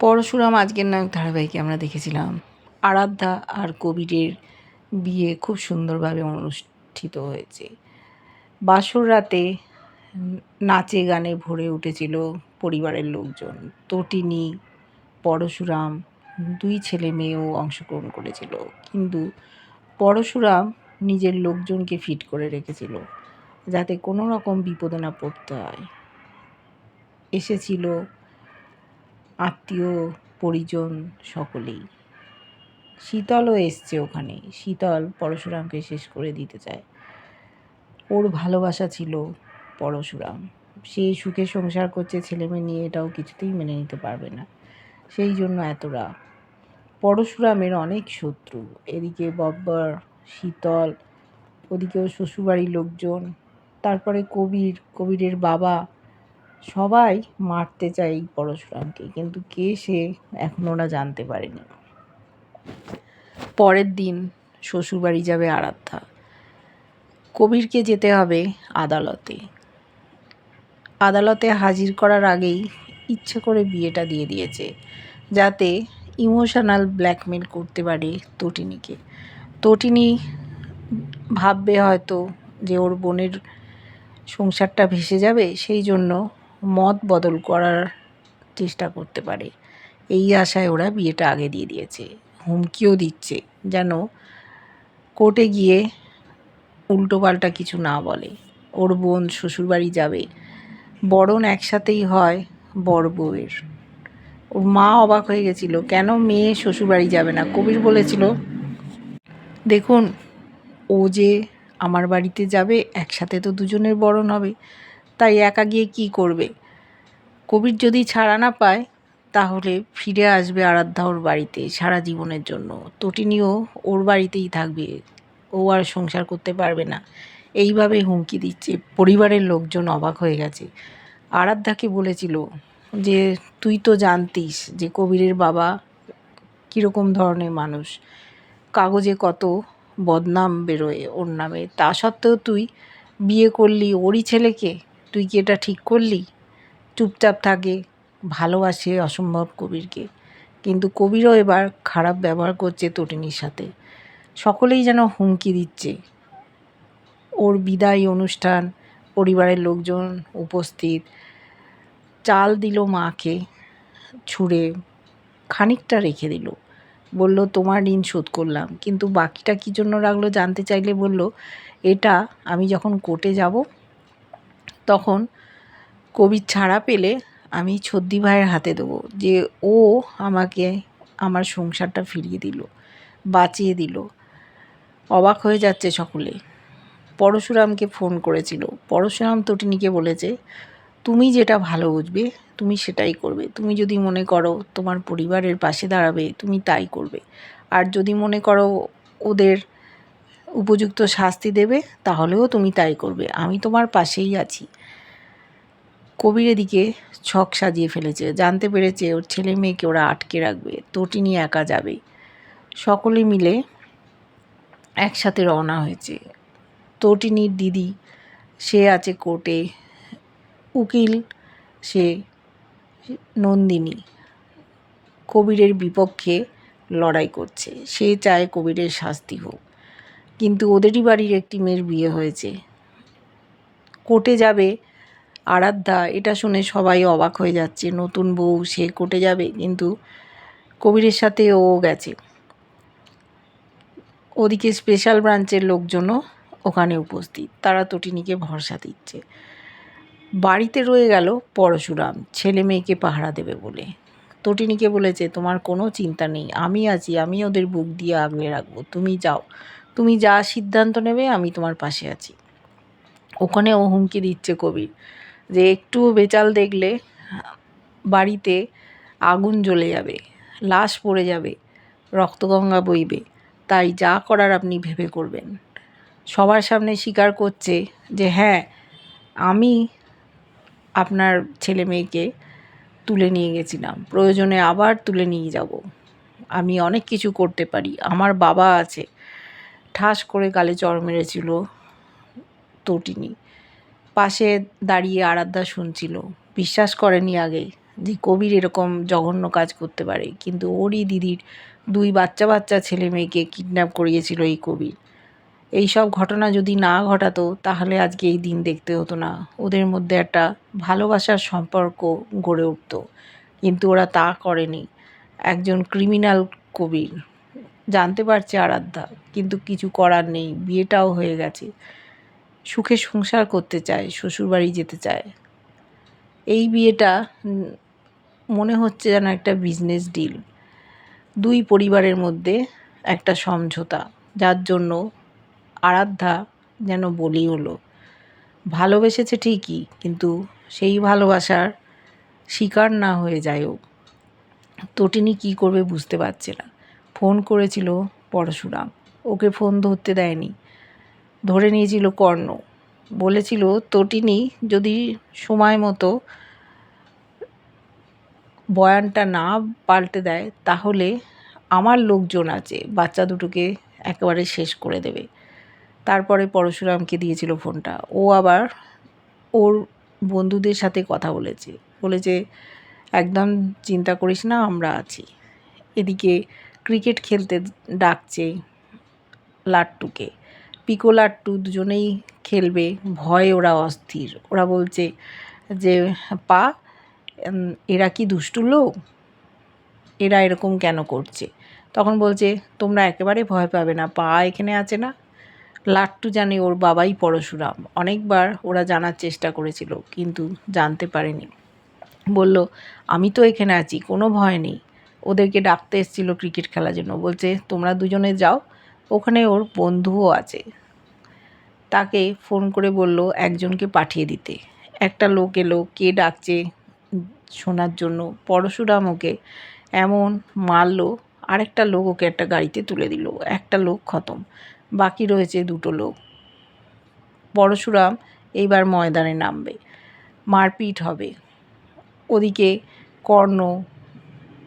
পরশুরাম আজকের নায়ক ধারাবাহিকে আমরা দেখেছিলাম। আরাধ্যা আর কবিরের বিয়ে খুব সুন্দরভাবে অনুষ্ঠিত হয়েছে। বাসর রাতে নাচে গানে ভরে উঠেছিল পরিবারের লোকজন। তটিনী, পরশুরাম দুই ছেলে মেয়েও অংশগ্রহণ করেছিল। কিন্তু পরশুরাম নিজের লোকজনকে ফিট করে রেখেছিল যাতে কোনো রকম বিপদে না পড়তে হয়। এসেছিল আত্মীয়, পরিজন সকলেই। শীতলও এসছে ওখানে। শীতল পরশুরামকে শেষ করে দিতে চায়। ওর ভালোবাসা ছিল পরশুরাম। সে সুখে সংসার করছে ছেলে মেয়ে নিয়ে এটাও কিছুতেই মেনে নিতে পারবে না। সেই জন্য এত রাগ। পরশুরামের অনেক শত্রু। এদিকে বব্বর, শীতল, ওদিকেও শ্বশুরবাড়ির লোকজন, তারপরে কবির, কবিরের বাবা সবাই মারতে চায় এই পরশুরামকে, কিন্তু কে সে এখন ওরা জানতে পারেনি। পরের দিন শ্বশুরবাড়ি যাবে আরাধ্যা। কবিরকে যেতে হবে আদালতে। আদালতে হাজির করার আগেই ইচ্ছে করে বিয়েটা দিয়ে দিয়েছে, যাতে ইমোশনাল ব্ল্যাকমেল করতে পারে তটিনীকে। তটিনী ভাববে হয়তো যে ওর বোনের সংসারটা ভেসে যাবে, সেই জন্য মত বদল করার চেষ্টা করতে পারে। এই আশায় ওরা বিয়েটা আগে দিয়ে দিয়েছে। হুমকিও দিচ্ছে যেন কোর্টে গিয়ে উল্টোপাল্টা কিছু না বলে। ওর বোন শ্বশুরবাড়ি যাবে। বরণ একসাথেই হয় বড় বউয়ের। ওর মা অবাক হয়ে গেছিল, কেন মেয়ে শ্বশুরবাড়ি যাবে না? কবির বলেছিল, দেখুন, ও যে আমার বাড়িতে যাবে, একসাথে তো দুজনের বরণ হবে। তাই একা গিয়ে কী করবে? কবির যদি ছাড়া না পায়, তাহলে ফিরে আসবে আরাধ্যা ওর বাড়িতে সারা জীবনের জন্য। তটিনীও ওর বাড়িতেই থাকবে। ও আর সংসার করতে পারবে না। এইভাবে হুমকি দিচ্ছে। পরিবারের লোকজন অবাক হয়ে গেছে। আরাধ্যাকে বলেছিল যে, তুই তো জানতিস যে কবিরের বাবা কীরকম ধরনের মানুষ। কাগজে কত বদনাম বেরোয় ওর নামে। তা সত্ত্বেও তুই বিয়ে করলি ওরই ছেলেকে? তুই কি এটা ঠিক করলি? চুপচাপ থাকে, ভালোবাসে অসম্ভব কবিরকে। কিন্তু কবিরও এবার খারাপ ব্যবহার করছে তটিনীর সাথে। সকলেই যেন হুমকি দিচ্ছে। ওর বিদায় অনুষ্ঠান, পরিবারের লোকজন উপস্থিত, চাল দিল মাকে, ছুঁড়ে খানিকটা রেখে দিল। বলল, তোমার ঋণ শোধ করলাম। কিন্তু বাকিটা কী জন্য রাখল জানতে চাইলে বলল, এটা আমি যখন কোর্টে যাব তখন কবির ছাড়া পেলে আমি ছদ্দি ভাইয়ের হাতে দেবো, যে ও আমাকে আমার সংসারটা ফিরিয়ে দিল, বাঁচিয়ে দিল। অবাক হয়ে যাচ্ছে সকলে। পরশুরামকে ফোন করেছিল। পরশুরাম তটিনীকে বলেছে, তুমি যেটা ভালো বুঝবে, তুমি সেটাই করবে। তুমি যদি মনে করো তোমার পরিবারের পাশে দাঁড়াবে, তুমি তাই করবে। আর যদি মনে করো ওদের উপযুক্ত শাস্তি দেবে, তাহলেও তুমি তাই করবে। আমি তোমার পাশেই আছি। কবির এদিকে ছক সাজিয়ে ফেলেছে। জানতে পেরেছে ওর ছেলে মেয়েকে ওরা আটকে রাখবে। তটিনী একা যাবে। সকলে মিলে একসাথে রওনা হয়েছে। তটিনীর দিদি, সে আছে কোর্টে। উকিল, সে নন্দিনী। কবিরের বিপক্ষে লড়াই করছে। সে চায় কবিরের শাস্তি হোক। কিন্তু ওদেরই বাড়ির একটি মেয়ের বিয়ে হয়েছে। কোর্টে যাবে আরাধ্যা, এটা শুনে সবাই অবাক হয়ে যাচ্ছে। নতুন বউ, সে কোর্টে যাবে, কিন্তু কবিরের সাথে ও গেছে। ওদিকে স্পেশাল ব্রাঞ্চের লোকজনও ওখানে উপস্থিত। তারা তটিনীকে ভরসা দিচ্ছে। বাড়িতে রয়ে গেল পরশুরাম, ছেলে মেয়েকে পাহারা দেবে বলে। তটিনীকে বলেছে, তোমার কোনো চিন্তা নেই, আমি আছি, আমি ওদের বুক দিয়ে আগলে রাখব। তুমি যাও, তুমি যা সিদ্ধান্ত নেবে, আমি তোমার পাশে আছি। ওখানে ও হুমকি দিচ্ছে কবির। যে একটু বেচাল দেখলে বাড়িতে আগুন জ্বলে যাবে, লাশ পড়ে যাবে, রক্তগঙ্গা বইবে। তাই যা করার আপনি ভেবে করবেন। সবার সামনে স্বীকার করছে যে হ্যাঁ আমি আপনার ছেলে মেয়েকে তুলে নিয়ে গেছিলাম। প্রয়োজনে আবার তুলে নিয়ে যাব। আমি অনেক কিছু করতে পারি। আমার বাবা আছে। ঠাস করে গালে চড় মেরেছিল তটিনী। পাশে দাঁড়িয়ে আরাধ্যা শুনছিল। বিশ্বাস করেনি আগে যে কবির এরকম জঘন্য কাজ করতে পারে। কিন্তু ওরই দিদির দুই বাচ্চা বাচ্চা ছেলে মেয়েকে কিডন্যাপ করিয়েছিল এই কবির। এই সব ঘটনা যদি না ঘটাতো, তাহলে আজকে এই দিন দেখতে হতো না। ওদের মধ্যে একটা ভালোবাসার সম্পর্ক গড়ে উঠতো। কিন্তু ওরা তা করেনি। একজন ক্রিমিনাল কবির। জানতে পারছে আরাধ্যা, কিন্তু কিছু করার নেই। বিয়েটাও হয়ে গেছে। সুখে সংসার করতে চায়, শ্বশুরবাড়ি যেতে চায়। এই বিয়েটা মনে হচ্ছে যেন একটা বিজনেস ডিল দুই পরিবারের মধ্যে একটা সমঝোতা, যার জন্য আরাধ্যা যেন বলি হলো। ভালোবেসেছে ঠিকই, কিন্তু সেই ভালোবাসার শিকার না হয়ে যায় ও। তটিনী কী করবে বুঝতে পারছে না। ফোন করেছিল পরশুরাম, ওকে ফোন ধরতে দেয়নি। ধরে নিয়েছিল কর্ণ। বলেছিল, তটিনী, যদি সময় মতো বয়ানটা না পাল্টে দেয়, তাহলে আমার লোকজন আছে, বাচ্চা দুটোকে একেবারে শেষ করে দেবে। তারপরে পরশুরামকে দিয়েছিল ফোনটা। ও আবার ওর বন্ধুদের সাথে কথা বলেছে। বলেছে, একদম চিন্তা করিস না, আমরা আছি। এদিকে ক্রিকেট খেলতে ডাকছে লাট্টুকে। পিকো লাট্টু দুজনেই খেলবে, ভয়ে ওরা অস্থির। ওরা বলছে যে, পা এরা কি দুষ্টু লোক? এরা এরকম কেন করছে? তখন বলছে, তোমরা একেবারে ভয় পাবে না, পা এখানে আছে না? লাট্টু জানে ওর বাবাই পরশুরাম। অনেকবার ওরা জানার চেষ্টা করেছিল, কিন্তু জানতে পারেনি। বলল, আমি তো এখানে আছি, কোনো ভয় নেই। ওদেরকে ডাকতে এসেছিল ক্রিকেট খেলার জন্য। বলছে, তোমরা দুজনে যাও ওখানে ওর বন্ধুও আছে। তাকে ফোন করে বলল, একজনকে পাঠিয়ে দিতে। একটা লোক এলো, কে ডাকছে শোনার জন্য। পরশুরাম ওকে এমন মারলো, আরেকটা লোক ওকে একটা গাড়িতে তুলে দিল। একটা লোক খতম। বাকি রয়েছে দুটো লোক। পরশুরাম এইবার ময়দানে নামবে। মারপিট হবে। ওদিকে কর্ণ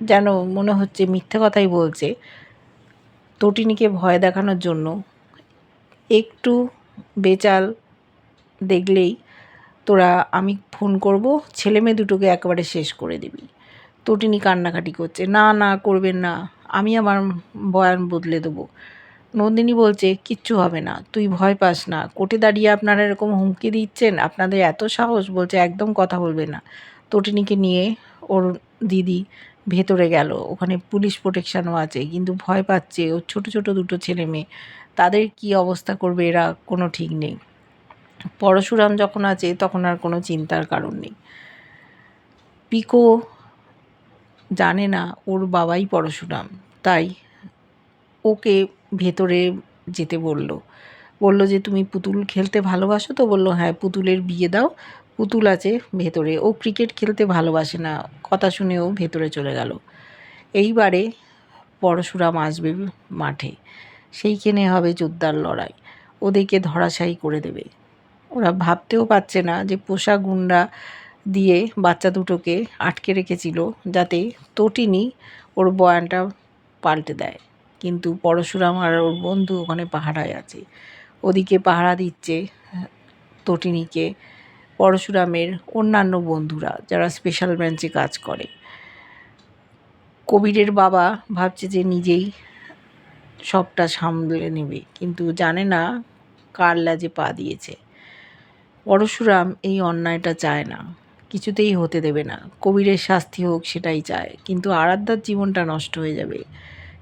যেন মনে হচ্ছে মিথ্যে কথাই বলছে তটিনীকে ভয় দেখানোর জন্য একটু বেচাল দেখলেই, তোরা, আমি ফোন করব, ছেলে মেয়ে দুটোকে একেবারে শেষ করে দিবি। তটিনী কান্নাকাটি করছে, না না, করবেন না, আমি আমার বয়ান বদলে দেবো। নন্দিনী বলছে, কিচ্ছু হবে না, তুই ভয় পাস না, কোটে দাঁড়িয়ে আপনারা এরকম হুমকি দিচ্ছেন, আপনাদের এত সাহস, বলছে, একদম কথা বলবে না। তটিনীকে নিয়ে ওর দিদি ভেতরে গেল। ওখানে পুলিশ প্রোটেকশনও আছে, কিন্তু ভয় পাচ্ছে। ওর ছোট ছোট দুটো ছেলে মেয়ে, তাদের কি অবস্থা করবে এরা কোনো ঠিক নেই। পরশুরাম যখন আছে, তখন আর কোনো চিন্তার কারণ নেই। পিকো জানে না ওর বাবাই পরশুরাম, তাই ওকে ভেতরে যেতে বলল। বলল যে, তুমি পুতুল খেলতে ভালোবাসো? তো বলল হ্যাঁ পুতুলের বিয়ে দাও পুতুল আছে ভেতরে। ও ক্রিকেট খেলতে ভালোবাসে না। কথা শুনেও ভেতরে চলে গেল। এইবারে পরশুরাম আসবে মাঠে। সেইখানে হবে যোদ্ধার লড়াই। ওদেরকে ধরাশায়ী করে দেবে। ওরা ভাবতেও পারছে না যে পোষা গুন্ডা দিয়ে বাচ্চা দুটোকে আটকে রেখেছিল যাতে তটিনী ওর বয়ানটা পাল্টে দেয়। কিন্তু পরশুরাম আর ওর বন্ধু ওখানে পাহারায় আছে। ওদিকে পাহারা দিচ্ছে তটিনীকে। পরশুরামের অন্যান্য বন্ধুরা যারা স্পেশাল ব্রাঞ্চে কাজ করে। কবিরের বাবা ভাবছে যে নিজেই সবটা সামলে নেবে, কিন্তু জানে না কার লাজে পা দিয়েছে। পরশুরাম এই অন্যায়টা চায় না, কিছুতেই হতে দেবে না। কবিরের শাস্তি হোক সেটাই চায়, কিন্তু আরাধ্যার জীবনটা নষ্ট হয়ে যাবে।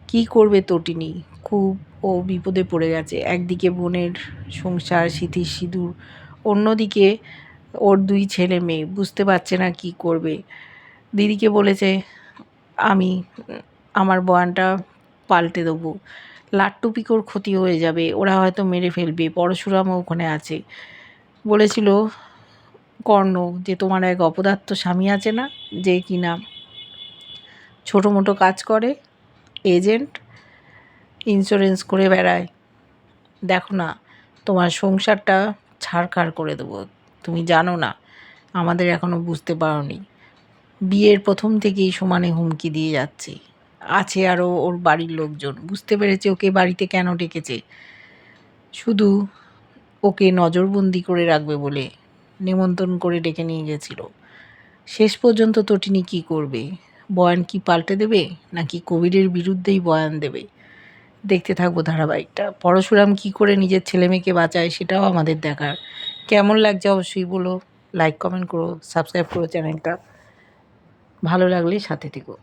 কি করবে তটিনী? খুব ও বিপদে পড়ে গেছে। একদিকে বোনের সংসার, স্মৃতির সিঁদুর, অন্যদিকে ওর দুই ছেলে মেয়ে, বুঝতে পারছে না কি করবে। দিদিকে বলেছে, আমি, আমার বয়ানটা পাল্টে দেবো। লাট্টু পিকোর ক্ষতি হয়ে যাবে, ওরা হয়তো মেরে ফেলবে, পরশুরামও ওখানে আছে। বলেছিল কর্ণ যে, তোমার এক অপদার্থ স্বামী আছে না, যে কিনা ছোটো মোটো কাজ করে, এজেন্ট, ইন্স্যুরেন্স করে বেড়ায়। দেখো না, তোমার সংসারটা ছাড়খাড় করে দেবো। তুমি জানো না, আমাদের এখনও বুঝতে পারোনি। বিয়ের প্রথম থেকেই সমানে হুমকি দিয়ে যাচ্ছে। আছে আরও ওর বাড়ির লোকজন। বুঝতে পেরেছে ওকে বাড়িতে কেন ডেকেছে। শুধু ওকে নজরবন্দি করে রাখবে বলে নিমন্ত্রণ করে ডেকে নিয়ে গেছিল। শেষ পর্যন্ত তটিনী কী করবে? বয়ান কি পাল্টে দেবে? নাকি কোভিডের বিরুদ্ধেই বয়ান দেবে? দেখতে থাকব ধারাবাহিকটা। পরশুরাম কি করে নিজের ছেলে মেয়েকে বাঁচায় সেটাও আমাদের দেখার। কেমন লাগছে অবশ্যই বলো। লাইক কমেন্ট করো সাবস্ক্রাইব করো চ্যানেলটা। ভালো লাগলে সাথে থেকো।